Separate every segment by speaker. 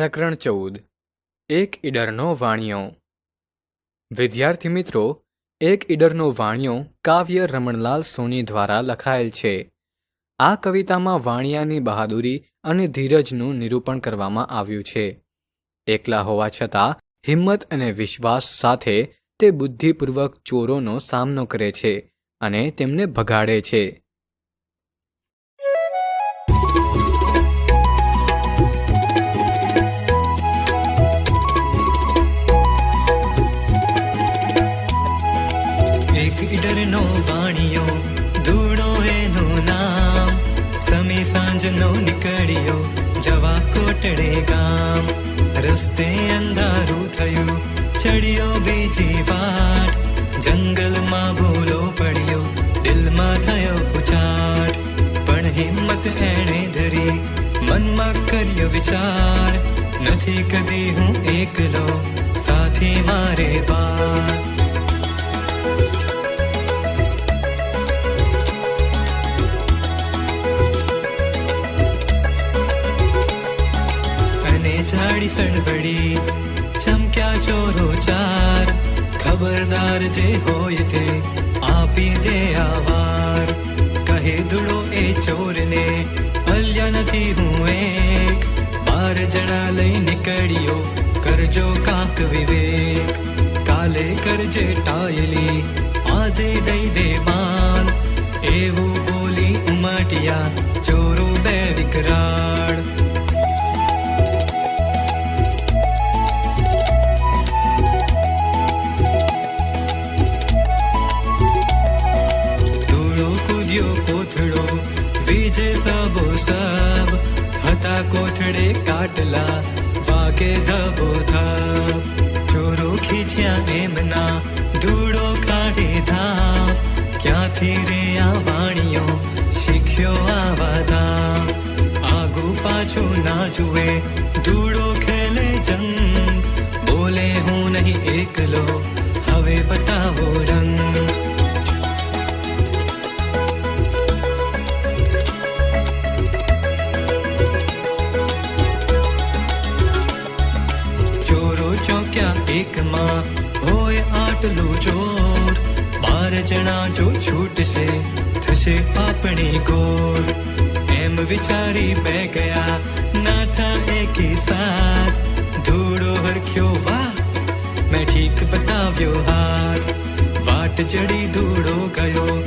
Speaker 1: પ્રકરણ ચૌદ. એક ઈડરનો વાણિયો. વિદ્યાર્થી મિત્રો, એક ઈડરનો વાણિયો કાવ્ય રમણલાલ સોની દ્વારા લખાયેલ છે. આ કવિતામાં વાણિયાની બહાદુરી અને ધીરજનું નિરૂપણ કરવામાં આવ્યું છે. એકલા હોવા છતાં, હિંમત અને વિશ્વાસ સાથે તે બુદ્ધિપૂર્વક ચોરોનો સામનો કરે છે અને તેમને ભગાડે છે.
Speaker 2: એક ઈડરનો વાણિયો, ધૂળો એનું નામ. સમી સાંજનો નીકળ્યો જવા કોટડે ગામ. રસ્તે અંધારું થયું, ચડ્યો બીજી વાટ. જંગલમાં ભૂલો પડ્યો, દિલમાં થયો ઉચાટ પણ હિંમત એણે ધરી, મનમાં કર્યો વિચાર. નથી કદી હું એકલો, સાથી મારે બાર. અને સડવડી ચમક્યા ચોરો ચાર ખબરદાર જે હોય તે આપી દે આવાર કહે ધૂળો એ ચોરને અલ્યા નથી હું એક બાર જણા લઈ નીકળ્યો કરજો કાક વિવેક કાલે કરજે ટાયલી આજે દઈ દે ધૂળો કૂદ્યો કોથળો વીજે સબો સબ હતા કોથળે કાટલા વાગે ધબો ધબ ચોરો ખીચ્યા એમના ધૂળો કાઢે ધાવ ક્યાંથી રે આ વાણીઓ શીખ્યો આવા ધામ આગુ પાછું ના જુએ ધૂળો ખેલે જંગ બોલે હું નહીં એકલો હવે બતાવો રંગ ચોક્યા એકમાં હોય આટલું ચોર બાર જણા જો છૂટશે થશે આપણી ગોર એમ વિચારી બે ગયા નાઠા એકી સાથ ધૂળો હરખ્યો વાહ મેં ઠીક બતાવ્યો હાથ વાટ ચડી ધૂળો ગયો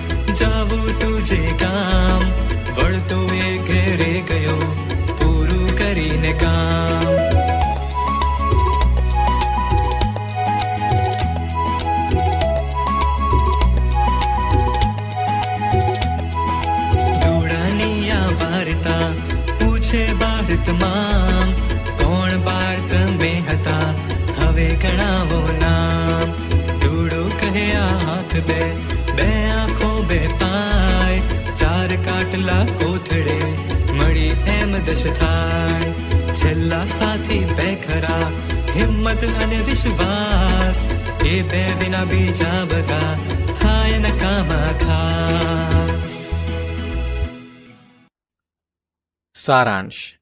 Speaker 2: તમામ. કોણ બાર તમે હતા? હવે ગણાવો નામ. ધૂળો કહે હાથ બે બે આંખો બે પાય. ચાર કાટલા કોથળે મળી એમ દશ થાય. છેલ્લા સાથી બે ખરા, હિંમત અને વિશ્વાસ. એ બે વિના બીજા બધા થાય નકામા ખાસ.
Speaker 1: સારાંશ.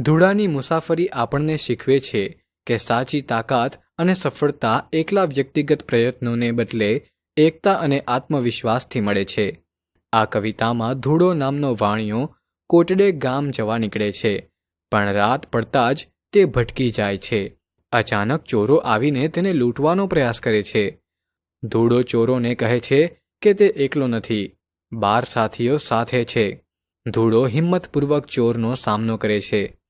Speaker 1: ધૂળાની મુસાફરી આપણને શીખવે છે કે સાચી તાકાત અને સફળતા એકલા વ્યક્તિગત પ્રયત્નોને બદલે એકતા અને આત્મવિશ્વાસથી મળે છે. આ કવિતામાં ધૂળો નામનો વાણિયો કોટડે ગામ જવા નીકળે છે, પણ રાત પડતા જ તે ભટકી જાય છે. અચાનક ચોરો આવીને તેને લૂંટવાનો પ્રયાસ કરે છે. ધૂળો ચોરોને કહે છે કે તે એકલો નથી, બાર સાથીઓ સાથે છે. ધૂળો હિંમતપૂર્વક ચોરનો સામનો કરે છે.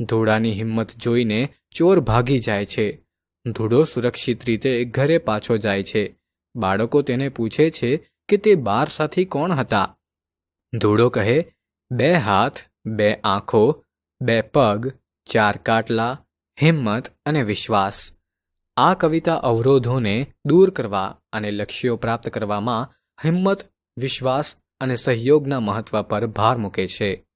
Speaker 1: ધૂળાની હિંમત જોઈને ચોર ભાગી જાય છે. ધૂળો સુરક્ષિત રીતે ઘરે પાછો જાય છે. બાળકો તેને પૂછે છે કે તે બાર સાથી કોણ હતા? ધૂળો કહે, બે હાથ, બે આંખો, બે પગ, ચાર કાટલા, હિંમત અને વિશ્વાસ. આ કવિતા અવરોધોને દૂર કરવા અને લક્ષ્યો પ્રાપ્ત કરવામાં હિંમત, વિશ્વાસ અને સહયોગના મહત્વ પર ભાર મૂકે છે.